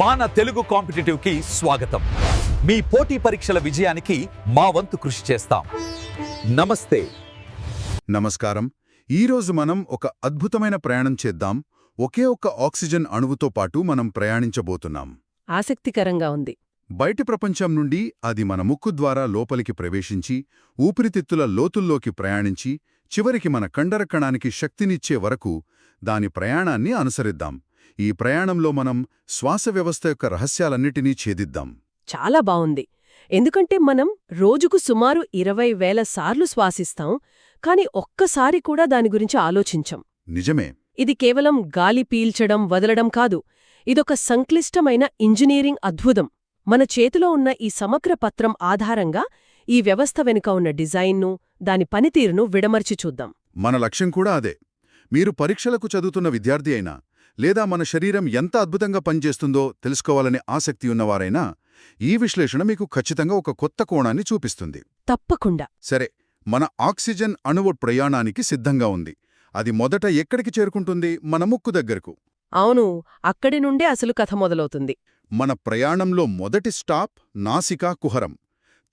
పాన తెలుగు కాంపిటేటివ్కి స్వాగతం. మీ పోటీ పరీక్షల విజయానికి మా వంతు కృషి చేస్తాం. నమస్తే. నమస్కారం. ఈరోజు మనం ఒక అద్భుతమైన ప్రయాణం చేద్దాం. ఒకే ఒక్క ఆక్సిజన్ అణువుతో పాటు మనం ప్రయాణించబోతున్నాం. ఆసక్తికరంగా ఉంది. బయటి ప్రపంచం నుండి అది మన ముక్కు ద్వారా లోపలికి ప్రవేశించి ఊపిరితిత్తుల లోతుల్లోకి ప్రయాణించి చివరికి మన కండర కణానికి శక్తినిచ్చే వరకు దాని ప్రయాణాన్ని అనుసరిద్దాం. ఈ ప్రయాణంలో మనం శ్వాస వ్యవస్థ యొక్క రహస్యాలన్నిటినీ ఛేదిద్దాం. చాలా బావుంది. ఎందుకంటే మనం రోజుకు సుమారు ఇరవై వేల సార్లు శ్వాసిస్తాం కాని ఒక్కసారి కూడా దాని గురించి ఆలోచించం. నిజమే. ఇది కేవలం గాలి పీల్చడం వదలడం కాదు. ఇదొక సంక్లిష్టమైన ఇంజనీరింగ్ అద్భుతం. మన చేతిలో ఉన్న ఈ సమగ్ర పత్రం ఆధారంగా ఈ వ్యవస్థ వెనుక ఉన్న డిజైన్ను దాని పనితీరును విడమర్చి చూద్దాం. మన లక్ష్యం కూడా అదే. మీరు పరీక్షలకు చదువుతున్న విద్యార్థి అయినా లేదా మన శరీరం ఎంత అద్భుతంగా పనిచేస్తుందో తెలుసుకోవాలనే ఆసక్తి ఉన్నవారైనా ఈ విశ్లేషణ మీకు ఖచ్చితంగా ఒక కొత్త కోణాన్ని చూపిస్తుంది. తప్పకుండా. సరే మన ఆక్సిజన్ అణువు ప్రయాణానికి సిద్ధంగా ఉంది. అది మొదట ఎక్కడికి చేరుకుంటుంది? మన ముక్కు దగ్గరకు. అవును అక్కడి నుండే అసలు కథ మొదలవుతుంది. మన ప్రయాణంలో మొదటి స్టాప్ నాసికా కుహరం.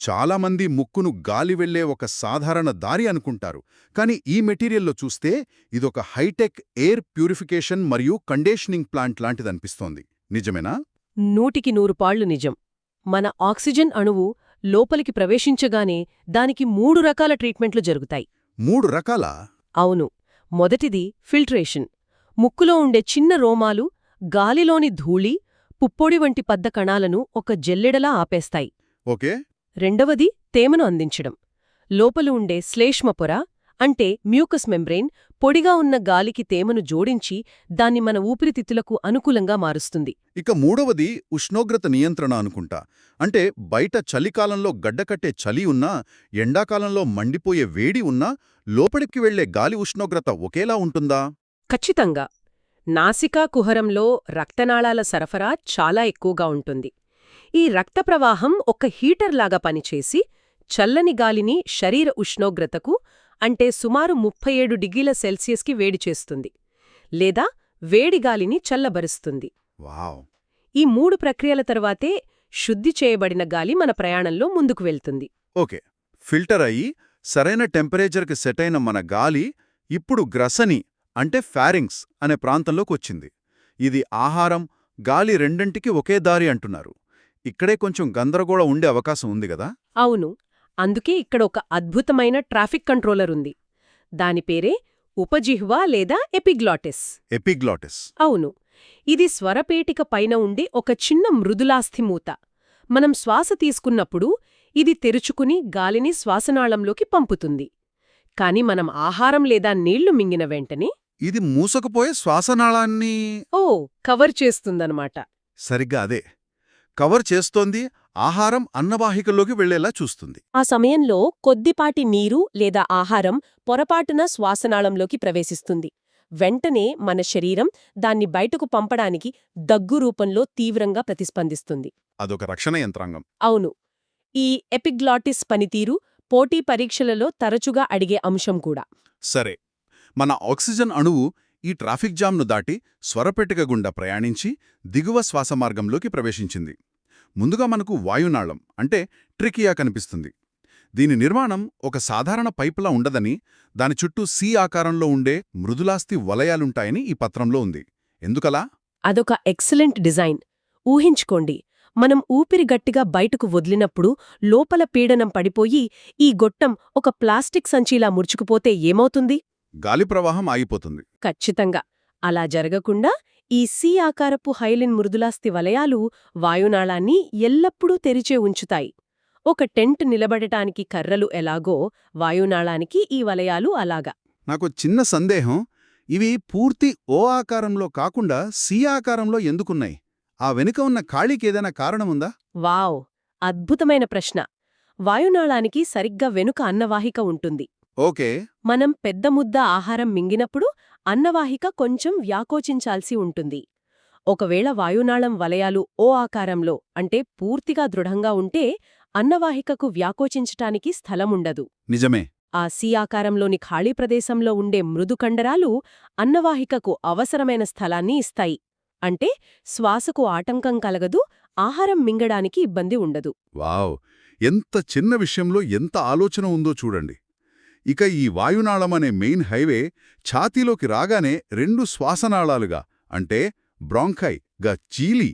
చాలామంది ముక్కును గాలి వెళ్ళే ఒక సాధారణ దారి అనుకుంటారు. కానీ ఈ మెటీరియల్లో చూస్తే ఇదొక హైటెక్ ఎయిర్ ప్యూరిఫికేషన్ మరియు కండీషనింగ్ ప్లాంట్ లాంటిదనిపిస్తోంది. నిజమేనా? నూటికి నూరు పాళ్ళు నిజం. మన ఆక్సిజన్ అణువు లోపలికి ప్రవేశించగానే దానికి మూడు రకాల ట్రీట్మెంట్లు జరుగుతాయి. మూడు రకాల? అవును. మొదటిది ఫిల్ట్రేషన్. ముక్కులో ఉండే చిన్న రోమాలు గాలిలోని ధూళి పుప్పొడి వంటి పద్ద కణాలను ఒక జల్లెడలా ఆపేస్తాయి. ఓకే. రెండవది తేమను అందించడం. లోపల ఉండే శ్లేష్మ పొర అంటే మ్యూకస్ మెంబ్రెయిన్ పొడిగా ఉన్న గాలికి తేమను జోడించి దాన్ని మన ఊపిరితిత్తులకు అనుకూలంగా మారుస్తుంది. ఇక మూడవది ఉష్ణోగ్రత నియంత్రణ అనుకుంటా. అంటే బయట చలికాలంలో గడ్డకట్టే చలి ఉన్నా ఎండాకాలంలో మండిపోయే వేడి ఉన్నా లోపలికి వెళ్ళే గాలి ఉష్ణోగ్రత ఒకేలా ఉంటుందా? ఖచ్చితంగా. నాసికా కుహరంలో రక్తనాళాల సరఫరా చాలా ఎక్కువగా ఉంటుంది. ఈ రక్త ప్రవాహం ఒక హీటర్లాగా పనిచేసి చల్లని గాలిని శరీర ఉష్ణోగ్రతకు అంటే సుమారు ముప్పై ఏడు డిగ్రీల సెల్సియస్కి వేడి చేస్తుంది లేదా వేడి గాలిని చల్లబరుస్తుంది. వావ్! ఈ మూడు ప్రక్రియల తర్వాతే శుద్ధి చేయబడిన గాలి మన ప్రయాణంలో ముందుకు వెళ్తుంది. ఓకే. ఫిల్టర్ అయ్యి సరైన టెంపరేచర్కి సెట్ అయిన మన గాలి ఇప్పుడు గ్రసని అంటే ఫ్యారింగ్స్ అనే ప్రాంతంలోకి వచ్చింది ఇది ఆహారం గాలి రెండింటికి ఒకే దారి అంటున్నారు. ఇక్కడే కొంచెం గందరగోళం ఉండే అవకాశం ఉంది కదా అవును. అందుకే ఇక్కడ ఒక అద్భుతమైన ట్రాఫిక్ కంట్రోలర్ ఉంది. దాని పేరే ఉపజిహ్వా లేదా ఎపిగ్లాటిస్. ఎపిగ్లాటిస్. అవును. ఇది స్వరపేటిక పైన ఉండే ఒక చిన్న మృదులాస్థి మూత. మనం శ్వాస తీసుకున్నప్పుడు ఇది తెరుచుకుని గాలిని శ్వాసనాళంలోకి పంపుతుంది. కాని మనం ఆహారం లేదా నీళ్ళు మింగిన వెంటనే ఇది మూసకపోయే శ్వాసనాళాన్ని ఓ కవర్ చేస్తుందన్నమాట. సరిగ్గా అదే. కవర్ చేస్తోంది ఆహారం అన్నవాహికల్లోకి వెళ్ళేలా చూస్తుంది. ఆ సమయంలో కొద్దిపాటి నీరు లేదా ఆహారం పొరపాటున శ్వాసనాళంలోకి ప్రవేశిస్తుంది. వెంటనే మన శరీరం దాన్ని బయటకు పంపడానికి దగ్గు రూపంలో తీవ్రంగా ప్రతిస్పందిస్తుంది. అదొక రక్షణ యంత్రాంగం. అవును. ఈ ఎపిగ్లాటిస్ పనితీరు పోటీ పరీక్షలలో తరచుగా అడిగే అంశం కూడా. సరే. మన ఆక్సిజన్ అణువు ఈ ట్రాఫిక్ జామ్ను దాటి స్వరపెట్టిక గుండా ప్రయాణించి దిగువ శ్వాసమార్గంలోకి ప్రవేశించింది. ముందుగా మనకు వాయునాళం అంటే ట్రికియా కనిపిస్తుంది. దీని నిర్మాణం ఒక సాధారణ పైపులా ఉండదని దాని చుట్టూ సి ఆకారంలో ఉండే మృదులాస్తి వలయాలుంటాయని ఈ పత్రంలో ఉంది. ఎందుకలా? అదొక ఎక్సలెంట్ డిజైన్. ఊహించుకోండి మనం ఊపిరి గట్టిగా బయటకు వదిలినప్పుడు లోపల పీడనం పడిపోయి ఈ గొట్టం ఒక ప్లాస్టిక్ సంచీలా ముడుచుకుపోతే ఏమవుతుంది? గాలి ప్రవాహం ఆగిపోతుంది. ఖచ్చితంగా. అలా జరగకుండా ఈ సి ఆకారపు హైలిన్ మృదులాస్తి వలయాలు వాయునాళాన్ని ఎల్లప్పుడూ తెరిచే ఉంచుతాయి. ఒక టెంట్ నిలబడటానికి కర్రలు ఎలాగో వాయునాళానికి ఈ వలయాలు అలాగా. నాకు చిన్న సందేహం ఇవి పూర్తి ఓ ఆకారంలో కాకుండా సి ఆకారంలో ఎందుకున్నాయి? ఆ వెనుక ఉన్న ఖాళీకేదైనా కారణముందా? వావ్! అద్భుతమైన ప్రశ్న. వాయునాళానికి సరిగ్గా వెనుక అన్నవాహిక ఉంటుంది. ఓకే. మనం పెద్ద ముద్ద ఆహారం మింగినప్పుడు అన్నవాహిక కొంచెం వ్యాకోచించాల్సి ఉంటుంది. ఒకవేళ వాయునాళం వలయాలు ఓ ఆకారంలో అంటే పూర్తిగా దృఢంగా ఉంటే అన్నవాహికకు వ్యాకోచించటానికి స్థలముండదు. నిజమే. ఆ సి ఆకారంలోని ఖాళీ ప్రదేశంలో ఉండే మృదు కండరాలు అన్నవాహికకు అవసరమైన స్థలాన్ని ఇస్తాయి. అంటే శ్వాసకు ఆటంకం కలగదు ఆహారం మింగడానికి ఇబ్బంది ఉండదు. వావ్! ఎంత చిన్న విషయంలో ఎంత ఆలోచన ఉందో చూడండి. ఇక ఈ వాయునాళం అనే మెయిన్ హైవే ఛాతీలోకి రాగానే రెండు శ్వాసనాళాలుగా అంటే బ్రాంఖై గా చీలి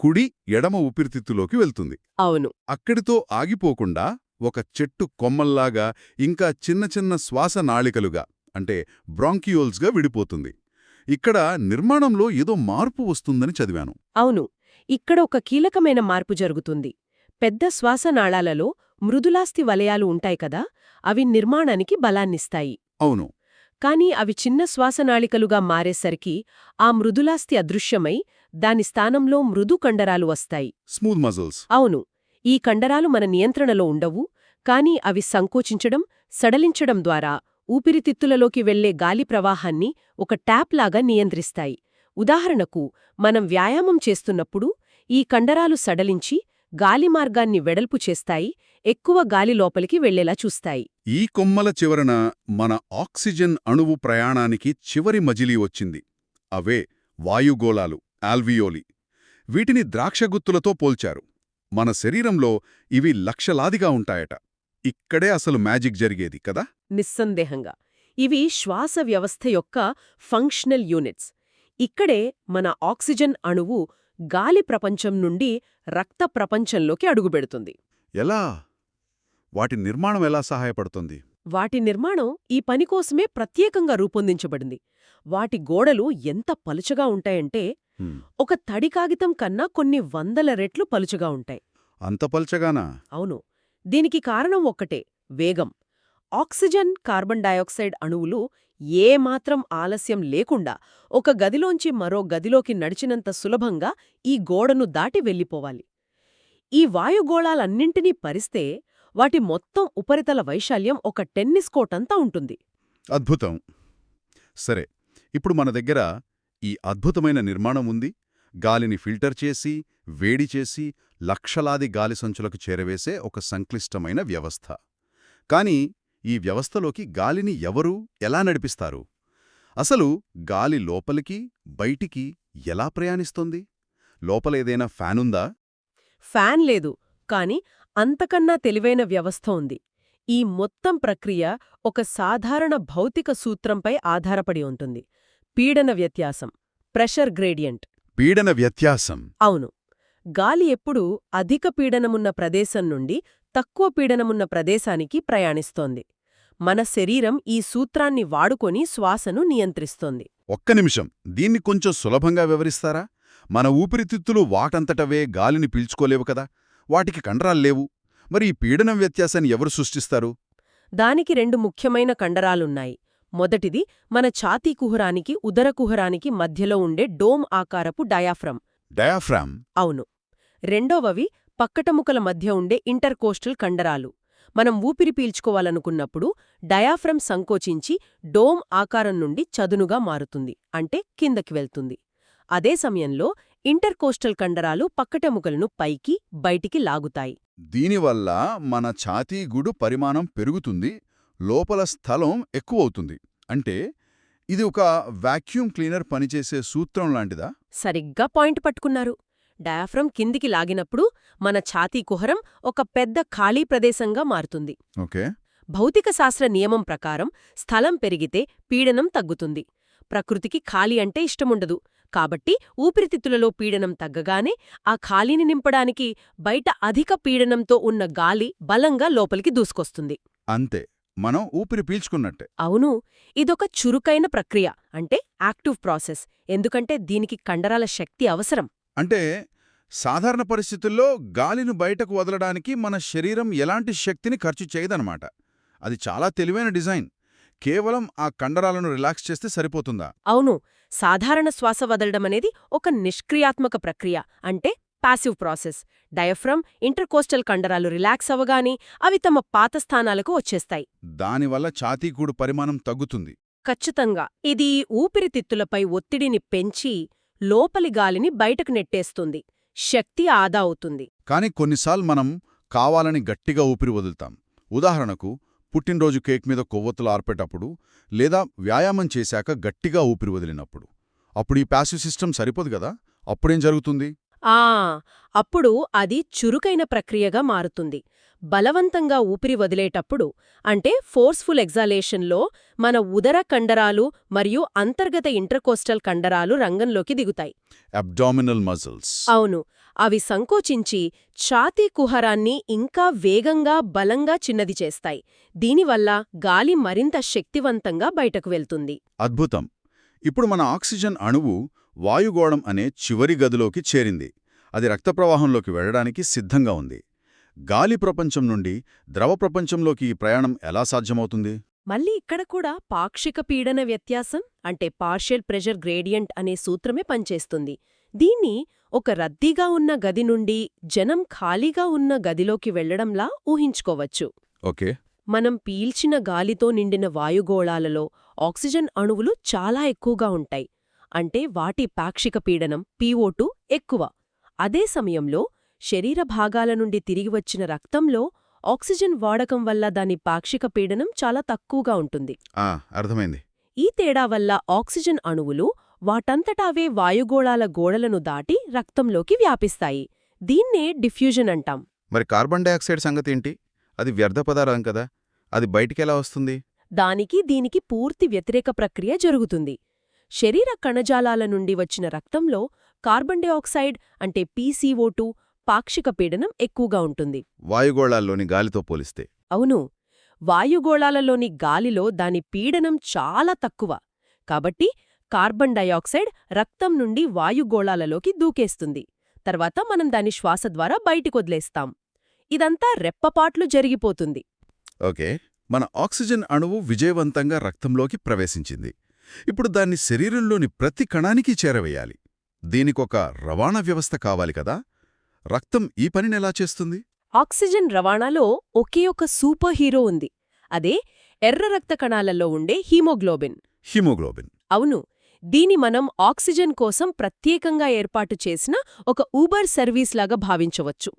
కుడి ఎడమ ఊపిరితిత్తులోకి వెళ్తుంది. అవును. అక్కడితో ఆగిపోకుండా ఒక చెట్టు కొమ్మల్లాగా ఇంకా చిన్న చిన్న శ్వాస నాళికలుగా అంటే బ్రాంకియోల్స్గా విడిపోతుంది. ఇక్కడ నిర్మాణంలో ఏదో మార్పు వస్తుందని చదివాను. అవును. ఇక్కడ ఒక కీలకమైన మార్పు జరుగుతుంది. పెద్ద శ్వాసనాళాలలో మృదులాస్తి వలయాలు ఉంటాయి కదా అవి నిర్మాణానికి బలాన్నిస్తాయి. అవును. కాని అవి చిన్న శ్వాసనాళికలుగా మారేసరికి ఆ మృదులాస్తి అదృశ్యమై దాని స్థానంలో మృదు కండరాలు వస్తాయి. Smooth muscles. అవును. ఈ కండరాలు మన నియంత్రణలో ఉండవు కాని అవి సంకోచించడం సడలించడం ద్వారా ఊపిరితిత్తులలోకి వెళ్ళే గాలి ప్రవాహాన్ని ఒక ట్యాప్ లాగా నియంత్రిస్తాయి. ఉదాహరణకు మనం వ్యాయామం చేస్తున్నప్పుడు ఈ కండరాలు సడలించి గాలి మార్గాన్ని వెడల్పు చేస్తాయి ఎక్కువ గాలి లోపలికి వెళ్ళేలా చూస్తాయి. ఈ కొమ్మల చివరన మన ఆక్సిజన్ అణువు ప్రయాణానికి చివరి మజిలీ వచ్చింది. అవే వాయుగోళాలు ఆల్వియోలి. వీటిని ద్రాక్షగుత్తులతో పోల్చారు. మన శరీరంలో ఇవి లక్షలాదిగా ఉంటాయట. ఇక్కడే అసలు మ్యాజిక్ జరిగేది కదా? నిస్సందేహంగా. ఇవి శ్వాస వ్యవస్థ యొక్క ఫంక్షనల్ యూనిట్స్. ఇక్కడే మన ఆక్సిజన్ అణువు గాలి ప్రపంచం నుండి రక్త ప్రపంచంలోకి అడుగుపెడుతుంది. ఎలా? వాటి నిర్మాణం ఎలా సహాయపడుతుంది? వాటి నిర్మాణం ఈ పనికోసమే ప్రత్యేకంగా రూపొందించబడింది. వాటి గోడలు ఎంత పలుచగా ఉంటాయంటే ఒక తడి కాగితం కన్నా కొన్ని వందల రెట్లు పలుచగా ఉంటాయి. అంత పల్చగానా? అవును. దీనికి కారణం ఒక్కటే వేగం. ఆక్సిజన్ కార్బన్ డయాక్సైడ్ అణువులు ఏమాత్రం ఆలస్యం లేకుండా ఒక గదిలోంచి మరో గదిలోకి నడిచినంత సులభంగా ఈ గోడను దాటి వెళ్ళిపోవాలి. ఈ వాయుగోళాలన్నింటినీ పరిస్తే వాటి మొత్తం ఉపరితల వైశాల్యం ఒక టెన్నిస్ కోటంతా ఉంటుంది. అద్భుతం. సరే ఇప్పుడు మన దగ్గర ఈ అద్భుతమైన నిర్మాణం ఉంది. గాలిని ఫిల్టర్ చేసి వేడి చేసి లక్షలాది గాలి సంచులకు చేరవేసే ఒక సంక్లిష్టమైన వ్యవస్థ. కాని ఈ వ్యవస్థలోకి గాలిని ఎవరు ఎలా నడిపిస్తారు? అసలు గాలి లోపలికి బయటికి ఎలా ప్రయాణిస్తుంది? లోపల ఏదైనా ఫ్యానుందా ఫ్యాన్ లేదు కాని అంతకన్నా తెలివైన వ్యవస్థ ఉంది. ఈ మొత్తం ప్రక్రియ ఒక సాధారణ భౌతిక సూత్రంపై ఆధారపడి ఉంటుంది. పీడన వ్యత్యాసం ప్రెషర్ గ్రేడియంట్. పీడన వ్యత్యాసం. అవును. గాలి ఎప్పుడూ అధిక పీడనమున్న ప్రదేశం నుండి తక్కువ పీడనమున్న ప్రదేశానికి ప్రయాణిస్తోంది. మన శరీరం ఈ సూత్రాన్ని వాడుకొని శ్వాసను నియంత్రిస్తోంది. ఒక్క నిమిషం. దీన్ని కొంచెం సులభంగా వివరిస్తారా? మన ఊపిరితిత్తులు వాటంతటవే గాలిని పీల్చుకోలేవు కదా? వాటికి కండరాల్లేవు మరి ఈ పీడనం వ్యత్యాసాన్ని ఎవరు సృష్టిస్తారు? దానికి రెండు ముఖ్యమైన కండరాలున్నాయి. మొదటిది మన ఛాతీ కుహరానికి ఉదర కుహరానికి మధ్యలో ఉండే డోమ్ ఆకారపు డయాఫ్రమ్. డయాఫ్రామ్? అవును. రెండోవవి పక్కటముకల మధ్య ఉండే ఇంటర్కోస్టల్ కండరాలు. మనం ఊపిరి పీల్చుకోవాలనుకున్నప్పుడు డయాఫ్రమ్ సంకోచించి డోమ్ ఆకారం నుండి చదునుగా మారుతుంది అంటే కిందకి వెళ్తుంది. అదే సమయంలో ఇంటర్కోస్టల్ కండరాలు పక్కటెముకలను పైకి బయటికి లాగుతాయి. దీనివల్ల మన ఛాతీగుడు పరిమాణం పెరుగుతుంది లోపల స్థలం ఎక్కువవుతుంది. అంటే ఇది ఒక వాక్యూమ్ క్లీనర్ పనిచేసే సూత్రం లాంటిదా? సరిగ్గా పాయింట్ పట్టుకున్నారు. డయాఫ్రమ్ కిందికి లాగినప్పుడు మన ఛాతీ కుహరం ఒక పెద్ద ఖాళీ ప్రదేశంగా మారుతుంది. ఓకే. భౌతిక శాస్త్ర నియమం ప్రకారం స్థలం పెరిగితే పీడనం తగ్గుతుంది. ప్రకృతికి ఖాళీ అంటే ఇష్టముండదు. కాబట్టి ఊపిరితిత్తులలో పీడనం తగ్గగానే ఆ ఖాళీని నింపడానికి బయట అధిక పీడనంతో ఉన్న గాలి బలంగా లోపలికి దూసుకొస్తుంది. అంతే మనం ఊపిరి పీల్చుకున్నట్టే. అవును ఇదొక చురుకైన ప్రక్రియ అంటే యాక్టివ్ ప్రాసెస్ ఎందుకంటే దీనికి కండరాల శక్తి అవసరం. అంటే సాధారణ పరిస్థితుల్లో గాలిని బయటకు వదలడానికి మన శరీరం ఎలాంటి శక్తిని ఖర్చు చేయదనమాట. అది చాలా తెలివైన డిజైన్. కేవలం ఆ కండరాలను రిలాక్స్ చేస్తే సరిపోతుందా? అవును సాధారణ శ్వాస వదలడమనేది ఒక నిష్క్రియాత్మక ప్రక్రియ అంటే పాసివ్ ప్రాసెస్ డయఫ్రమ్ ఇంటర్కోస్టల్ కండరాలు రిలాక్స్ అవగానే అవి తమ పాత స్థానాలకు వచ్చేస్తాయి. దానివల్ల ఛాతీగూడు పరిమాణం తగ్గుతుంది. ఖచ్చితంగా. ఇది ఊపిరితిత్తులపై ఒత్తిడిని పెంచి లోపలి గాలిని బయటకు నెట్టేస్తుంది. శక్తి ఆదా అవుతుంది. కానీ కొన్నిసార్లు మనం కావాలని గట్టిగా ఊపిరి వదులుతాం. ఉదాహరణకు పుట్టినరోజు కేక్ మీద కొవ్వొత్తులు ఆర్పేటప్పుడు లేదా వ్యాయామం చేశాక గట్టిగా ఊపిరి వదిలినప్పుడు. అప్పుడు ఈ ప్యాసివ్ సిస్టమ్ సరిపోదు కదా? అప్పుడేం జరుగుతుంది? ఆ! అప్పుడు అది చురుకైన ప్రక్రియగా మారుతుంది. బలవంతంగా ఊపిరి వదిలేటప్పుడు అంటే ఫోర్స్ఫుల్ ఎగ్జాలేషన్లో మన ఉదర కండరాలు మరియు అంతర్గత ఇంటర్కోస్టల్ కండరాలు రంగంలోకి దిగుతాయి. Abdominal muscles. అవును. అవి సంకోచించి ఛాతీ కుహరాన్ని ఇంకా వేగంగా బలంగా చిన్నది చేస్తాయి. దీనివల్ల గాలి మరింత శక్తివంతంగా బయటకు వెళ్తుంది. అద్భుతం. ఇప్పుడు మన ఆక్సిజన్ అణువు వాయుగోళం అనే చివరి గదిలోకి చేరింది. అది రక్త ప్రవాహంలోకి వెళ్ళడానికి సిద్ధంగా ఉంది. గాలి ప్రపంచం నుండి ద్రవ ప్రపంచంలోకి ఈ ప్రయాణం ఎలా సాధ్యమవుతుంది? మళ్ళీ ఇక్కడ కూడా పాక్షిక పీడన వ్యత్యాసం అంటే పార్షియల్ ప్రెషర్ గ్రేడియంట్ అనే సూత్రమే పనిచేస్తుంది. దీన్ని ఒక రద్దీగా ఉన్న గది నుండి జనం ఖాళీగా ఉన్న గదిలోకి వెళ్ళడంలా ఊహించుకోవచ్చు. ఓకే. మనం పీల్చిన గాలితో నిండిన వాయుగోళాలలో ఆక్సిజన్ అణువులు చాలా ఎక్కువగా ఉంటాయి. అంటే వాటి పాక్షిక పీడనం పీఓటు ఎక్కువ. అదే సమయంలో శరీర భాగాల నుండి తిరిగి వచ్చిన రక్తంలో ఆక్సిజన్ వాడకం వల్ల దాని పాక్షిక పీడనం చాలా తక్కువగా ఉంటుంది. అర్థమైంది. ఈ తేడా వల్ల ఆక్సిజన్ అణువులు వాటంతటావే వాయుగోళాల గోడలను దాటి రక్తంలోకి వ్యాపిస్తాయి. దీన్నే డిఫ్యూజన్ అంటాం. మరి కార్బన్ డయాక్సైడ్ సంగతి ఏంటి? అది వ్యర్థ పదార్థం కదా. అది బయటికెలా వస్తుంది? దానికి దీనికి పూర్తి వ్యతిరేక ప్రక్రియ జరుగుతుంది. శరీర కణజాలాల నుండి వచ్చిన రక్తంలో కార్బన్ డయాక్సైడ్ అంటే పీసీఓటూ పాక్షిక పీడనం ఎక్కువగా ఉంటుంది. వాయుగోళాల్లోని గాలితో పోలిస్తే. అవును. వాయుగోళాలలోని గాలిలో దాని పీడనం చాలా తక్కువ. కాబట్టి కార్బన్ డయాక్సైడ్ రక్తం నుండి వాయుగోళాలలోకి దూకేస్తుంది. తర్వాత మనం దాని శ్వాస ద్వారా బయటికొదిలేస్తాం ఇదంతా రెప్పపాట్లు జరిగిపోతుంది. ఓకే. మన ఆక్సిజన్ అణువు విజయవంతంగా రక్తంలోకి ప్రవేశించింది. ఇప్పుడు దాన్ని శరీరంలోని ప్రతి కణానికి చేరవేయాలి. దీనికొక రవాణా వ్యవస్థ కావాలి కదా? రక్తం ఈ పనినెలా చేస్తుంది? ఆక్సిజన్ రవాణాలో ఒకే ఒక సూపర్ హీరో ఉంది. అదే ఎర్ర రక్త కణాలలో ఉండే హీమోగ్లోబిన్. హిమోగ్లోబిన్. అవును దీని మనం ఆక్సిజన్ కోసం ప్రత్యేకంగా ఏర్పాటు చేసిన ఒక ఊబర్ సర్వీస్ లాగా భావించవచ్చు.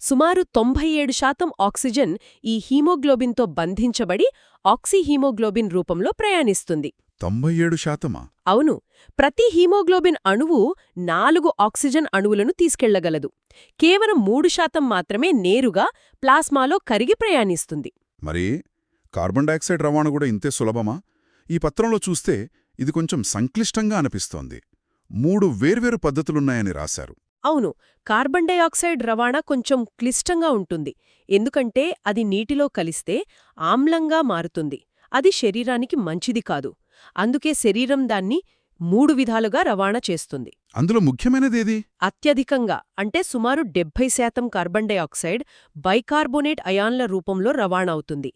సుమారు తొంభై ఏడు శాతం ఆక్సిజన్ ఈ హీమోగ్లోబిన్తో బంధించబడి ఆక్సిహీమోగ్లోబిన్ రూపంలో ప్రయాణిస్తుంది. తొంభై ఏడు శాతమా? అవును. ప్రతి హీమోగ్లోబిన్ అణువు నాలుగు ఆక్సిజన్ అణువులను తీసుకెళ్ళగలదు. కేవలం మూడు శాతం మాత్రమే నేరుగా ప్లాస్మాలో కరిగి ప్రయాణిస్తుంది. మరి కార్బన్ డయాక్సైడ్ రవాణా కూడా ఇంతే సులభమా? ఈ పత్రంలో చూస్తే ఇది కొంచెం సంక్లిష్టంగా అనిపిస్తోంది. మూడు వేర్వేరు పద్ధతులున్నాయని రాశారు. అవును. కార్బన్ డయాక్సైడ్ రవాణా కొంచెం క్లిష్టంగా ఉంటుంది. ఎందుకంటే అది నీటిలో కలిస్తే ఆమ్లంగా మారుతుంది. అది శరీరానికి మంచిది కాదు. అందుకే శరీరం దాన్ని మూడు విధాలుగా రవాణా చేస్తుంది. అందులో ముఖ్యమైనదేది అత్యధికంగా అంటే సుమారు డెబ్భై శాతం కార్బన్ డయాక్సైడ్ బైకార్బోనేట్ అయాన్ల రూపంలో రవాణా అవుతుంది.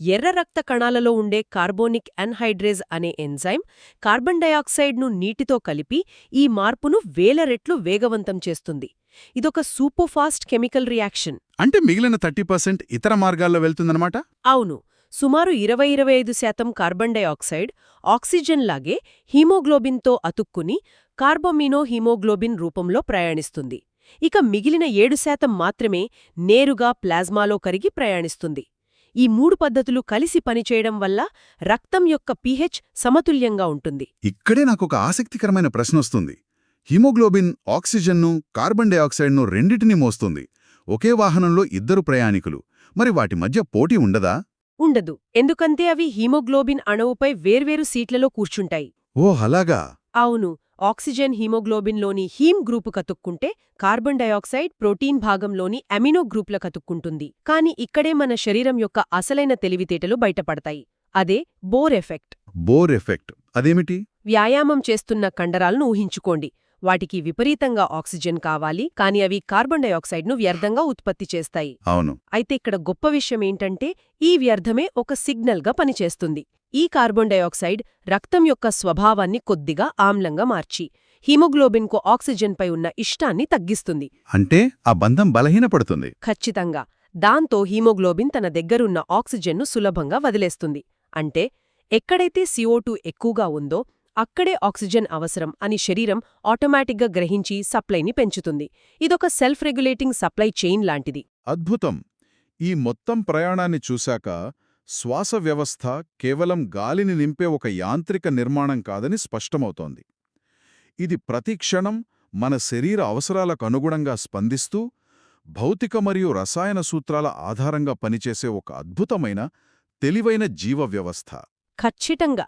ఎర్ర రక్త కణాలలో ఉండే కార్బోనిక్ అన్హైడ్రేజ్ అనే ఎంజైమ్ కార్బన్ డయాక్సైడ్ను నీటితో కలిపి ఈ మార్పును వేల రెట్లు వేగవంతం చేస్తుంది. ఇదొక సూపర్ఫాస్ట్ కెమికల్ రియాక్షన్. అంటే మిగిలిన థర్టీ పర్సెంట్ ఇతర మార్గాల్లో వెళ్తుందన్నమాట? అవును. సుమారు ఇరవై ఇరవై ఐదు శాతం కార్బన్ డైఆక్సైడ్ ఆక్సిజన్ లాగే హీమోగ్లోబిన్తో అతుక్కుని కార్బొమినో హీమోగ్లోబిన్ రూపంలో ప్రయాణిస్తుంది. ఇక మిగిలిన ఏడు శాతం మాత్రమే నేరుగా ప్లాజ్మాలో కరిగి ప్రయాణిస్తుంది. ఈ మూడు పద్ధతులు కలిసి పనిచేయడం వల్ల రక్తం యొక్క పీహెచ్ సమతుల్యంగా ఉంటుంది. ఇక్కడే నాకొక ఆసక్తికరమైన ప్రశ్న వస్తుంది హిమోగ్లోబిన్ ఆక్సిజన్ను కార్బన్ డైఆక్సైడ్ను రెండింటినీ మోస్తుంది. ఒకే వాహనంలో ఇద్దరు ప్రయాణికులు. మరి వాటి మధ్య పోటీ ఉండదా? ఉండదు. ఎందుకంటే అవి హీమోగ్లోబిన్ అణువుపై వేర్వేరు సీట్లలో కూర్చుంటాయి. ఓ అలాగా? అవును. ఆక్సిజన్ హీమోగ్లోబిన్లోని హీమ్ గ్రూపు కతుక్కుంటే కార్బన్ డయాక్సైడ్ ప్రోటీన్ భాగంలోని అమినో గ్రూప్ల కతుక్కుంటుంది. కాని ఇక్కడే మన శరీరం యొక్క అసలైన తెలివితేటలు బయటపడతాయి. అదే బోర్ ఎఫెక్ట్. Bore effect. అదేమిటి? వ్యాయామం చేస్తున్న కండరాలను ఊహించుకోండి. వాటికి విపరీతంగా ఆక్సిజన్ కావాలి కాని అవి కార్బన్ డయాక్సైడ్ను వ్యర్థంగా ఉత్పత్తి చేస్తాయి. అవును. అయితే ఇక్కడ గొప్ప విషయం ఏంటంటే ఈ వ్యర్థమే ఒక సిగ్నల్గా పనిచేస్తుంది. ఈ కార్బన్ డయాక్సైడ్ రక్తం యొక్క స్వభావాన్ని కొద్దిగా ఆమ్లంగా మార్చి హీమోగ్లోబిన్కు ఆక్సిజన్పై ఉన్న ఇష్టాన్ని తగ్గిస్తుంది. అంటే ఆ బంధం బలహీనపడుతుంది. ఖచ్చితంగా. దాంతో హీమోగ్లోబిన్ తన దగ్గరున్న ఆక్సిజన్ను సులభంగా వదిలేస్తుంది. అంటే ఎక్కడైతే సిఓటూ ఎక్కువగా ఉందో అక్కడే ఆక్సిజన్ అవసరం అని శరీరం ఆటోమేటిక్గా గ్రహించి సప్లైని పెంచుతుంది. ఇదొక సెల్ఫ్ రెగ్యులేటింగ్ సప్లై చైన్ లాంటిది. అద్భుతం! ఈ మొత్తం ప్రయాణాన్ని చూశాక శ్వాస వ్యవస్థ కేవలం గాలిని నింపే ఒక యాంత్రిక నిర్మాణం కాదని స్పష్టమవుతోంది. ఇది ప్రతి క్షణం మన శరీర అవసరాలకు అనుగుణంగా స్పందిస్తూ భౌతిక మరియు రసాయన సూత్రాల ఆధారంగా పనిచేసే ఒక అద్భుతమైన తెలివైన జీవ వ్యవస్థ. ఖచ్చితంగా!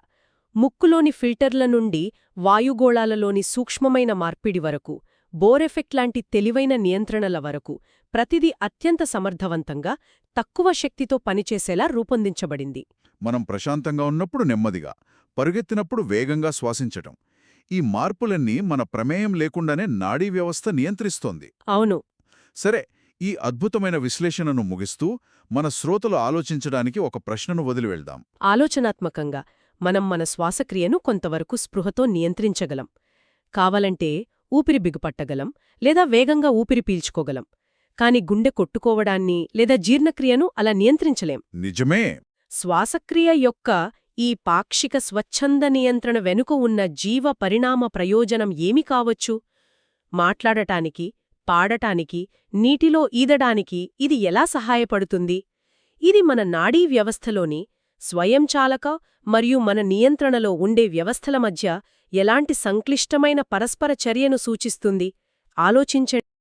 ముక్కులోని ఫిల్టర్ల నుండి వాయుగోళాలలోని సూక్ష్మమైన మార్పిడి వరకు బోరెఫెక్ట్ లాంటి తెలివైన నియంత్రణల వరకు ప్రతిదీ అత్యంత సమర్థవంతంగా తక్కువ శక్తితో పనిచేసేలా రూపొందించబడింది. మనం ప్రశాంతంగా ఉన్నప్పుడు నెమ్మదిగా పరుగెత్తినప్పుడు వేగంగా శ్వాసించటం. ఈ మార్పులన్నీ మన ప్రమేయం లేకుండానే నాడీ వ్యవస్థ నియంత్రిస్తోంది. అవును. సరే ఈ అద్భుతమైన విశ్లేషణను ముగిస్తూ మన శ్రోతలు ఆలోచించడానికి ఒక ప్రశ్నను వదిలి వెళ్దాం. ఆలోచనాత్మకంగా మనం మన శ్వాసక్రియను కొంతవరకు స్పృహతో నియంత్రించగలం. కావాలంటే ఊపిరి బిగుపట్టగలం లేదా వేగంగా ఊపిరి పీల్చుకోగలం. కాని గుండె కొట్టుకోవడాన్ని లేదా జీర్ణక్రియను అలా నియంత్రించలేం. నిజమే. శ్వాసక్రియ యొక్క ఈ పాక్షిక స్వచ్ఛంద నియంత్రణ వెనుక ఉన్న జీవ పరిణామ ప్రయోజనం ఏమి కావచ్చు? మాట్లాడటానికి పాడటానికి నీటిలో ఈదడానికి ఇది ఎలా సహాయపడుతుంది? ఇది మన నాడీ వ్యవస్థలోని స్వయంచాలక మరియు మన నియంత్రణలో ఉండే వ్యవస్థల మధ్య ఎలాంటి సంక్లిష్టమైన పరస్పర చర్యను సూచిస్తుంది? ఆలోచించండి.